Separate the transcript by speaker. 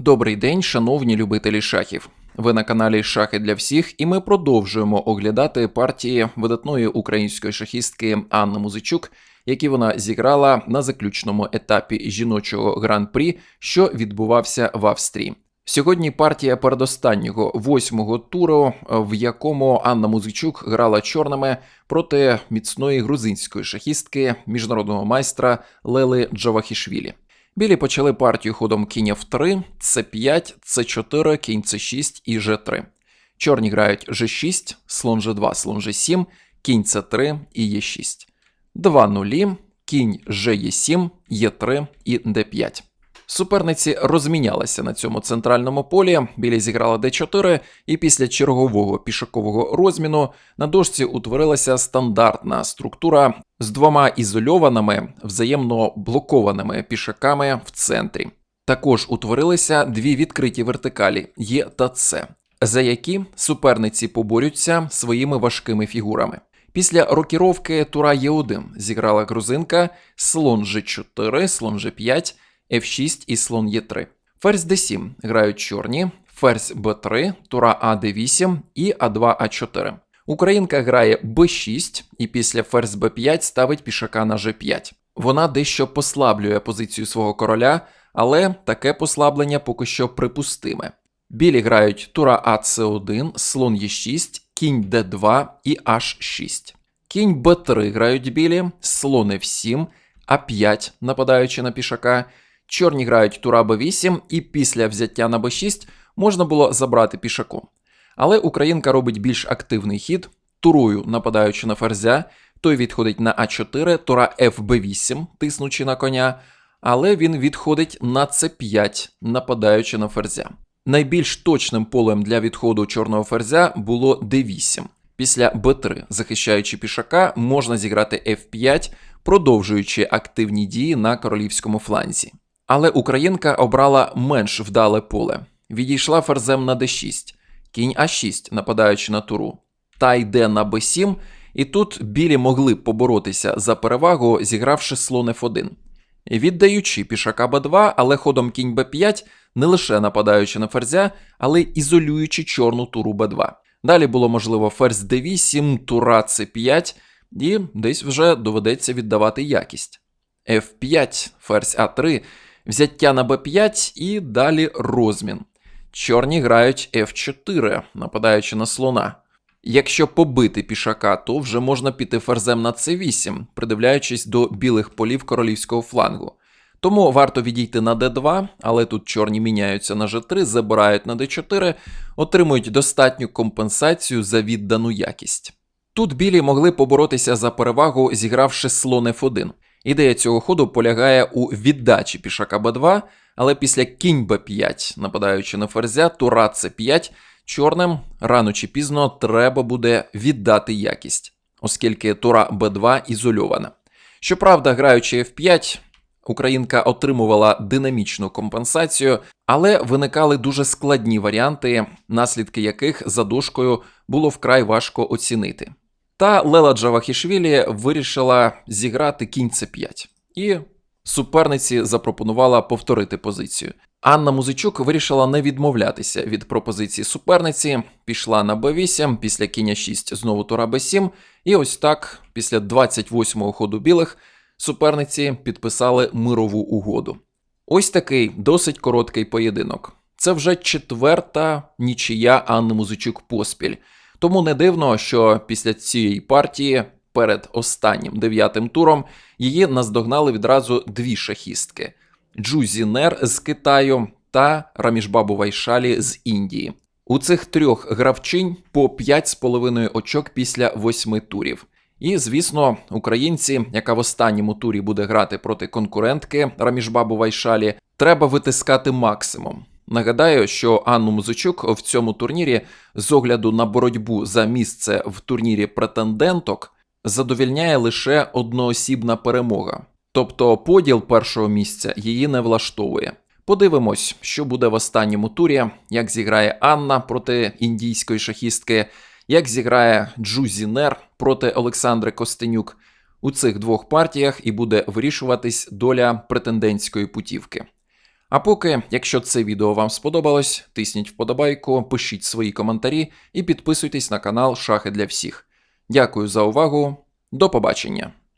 Speaker 1: Добрий день, шановні любителі шахів. Ви на каналі Шахи для всіх, і ми продовжуємо оглядати партії видатної української шахістки Анни Музичук, які вона зіграла на заключному етапі жіночого гран-прі, що відбувався в Австрії. Сьогодні партія передостаннього восьмого туру, в якому Анна Музичук грала чорними проти міцної грузинської шахістки міжнародного майстра Лели Джавахішвілі. Білі почали партію ходом кінь F3, c5, c4, кінь С6 і g3. Чорні грають g6, слон g2, слон g7, кінь С3 і Е6. Два нулі, кінь g 7 e3 і Д5. Суперниці розмінялися на цьому центральному полі. Білі зіграли Д4, і після чергового пішакового розміну на дошці утворилася стандартна структура з двома ізольованими, взаємно блокованими пішаками в центрі. Також утворилися дві відкриті вертикалі Є та С, за які суперниці поборються своїми важкими фігурами. Після рокіровки тура Е1 зіграла грузинка слон Ж4, слон Ж5, F6 і слон Е3. Ферзь d7 грають чорні, ферзь b3, тура А d8 і А2 А4. Українка грає b6 і після ферзь b5 ставить пішака на g5. Вона дещо послаблює позицію свого короля, але таке послаблення поки що припустиме. Білі грають тура АЦ1, слон Е6, кінь Д2 і H6. Кінь Б3 грають білі, слон F7, А5, нападаючи на пішака. Чорні грають тура Б8, і після взяття на Б6 можна було забрати пішаком. Але Українка робить більш активний хід, турою нападаючи на ферзя, той відходить на А4, тура ФБ8, тиснучи на коня, але він відходить на С5, нападаючи на ферзя. Найбільш точним полем для відходу чорного ферзя було d8. Після b3, захищаючи пішака, можна зіграти f5, продовжуючи активні дії на королівському фланзі. Але Українка обрала менш вдале поле. Відійшла ферзем на d6, кінь а6, нападаючи на туру, та йде на b7, і тут білі могли поборотися за перевагу, зігравши слон f1. Віддаючи пішака b2, але ходом кінь b5, не лише нападаючи на ферзя, але ізолюючи чорну туру b2. Далі було можливо ферзь d8, тура c5, і десь вже доведеться віддавати якість. f5, ферзь a3, взяття на b5 і далі розмін. Чорні грають f4, нападаючи на слона. Якщо побити пішака, то вже можна піти ферзем на c8, придивляючись до білих полів королівського флангу. Тому варто відійти на d2, але тут чорні міняються на g3, забирають на d4, отримують достатню компенсацію за віддану якість. Тут білі могли поборотися за перевагу, зігравши слон f1. Ідея цього ходу полягає у віддачі пішака b2, але після кінь b5, нападаючи на ферзя, тура c5, чорним рано чи пізно треба буде віддати якість, оскільки тура b2 ізольована. Щоправда, граючи f5, Українка отримувала динамічну компенсацію, але виникали дуже складні варіанти, наслідки яких за дошкою було вкрай важко оцінити. Та Лела Джавахішвілі вирішила зіграти кінь С5, і суперниці запропонувала повторити позицію. Анна Музичук вирішила не відмовлятися від пропозиції суперниці, пішла на Б8, після кіння 6 знову тура Б7, і ось так, після 28-го ходу білих, суперниці підписали мирову угоду. Ось такий досить короткий поєдинок. Це вже четверта нічия Анни Музичук поспіль. Тому не дивно, що після цієї партії, перед останнім дев'ятим туром, її наздогнали відразу дві шахістки: Джузі Нер з Китаю та Рамішбабу Вайшалі з Індії. У цих трьох гравчинь по 5,5 очок після восьми турів. І, звісно, українці, яка в останньому турі буде грати проти конкурентки Рамішбабу Вайшалі, треба витискати максимум. Нагадаю, що Анну Музичук в цьому турнірі з огляду на боротьбу за місце в турнірі претенденток задовільняє лише одноосібна перемога. Тобто поділ першого місця її не влаштовує. Подивимось, що буде в останньому турі, як зіграє Анна проти індійської шахістки, як зіграє Джузі Нер проти Олександри Костенюк. У цих двох партіях і буде вирішуватись доля претендентської путівки. А поки, якщо це відео вам сподобалось, тисніть вподобайку, пишіть свої коментарі і підписуйтесь на канал Шахи для всіх. Дякую за увагу. До побачення!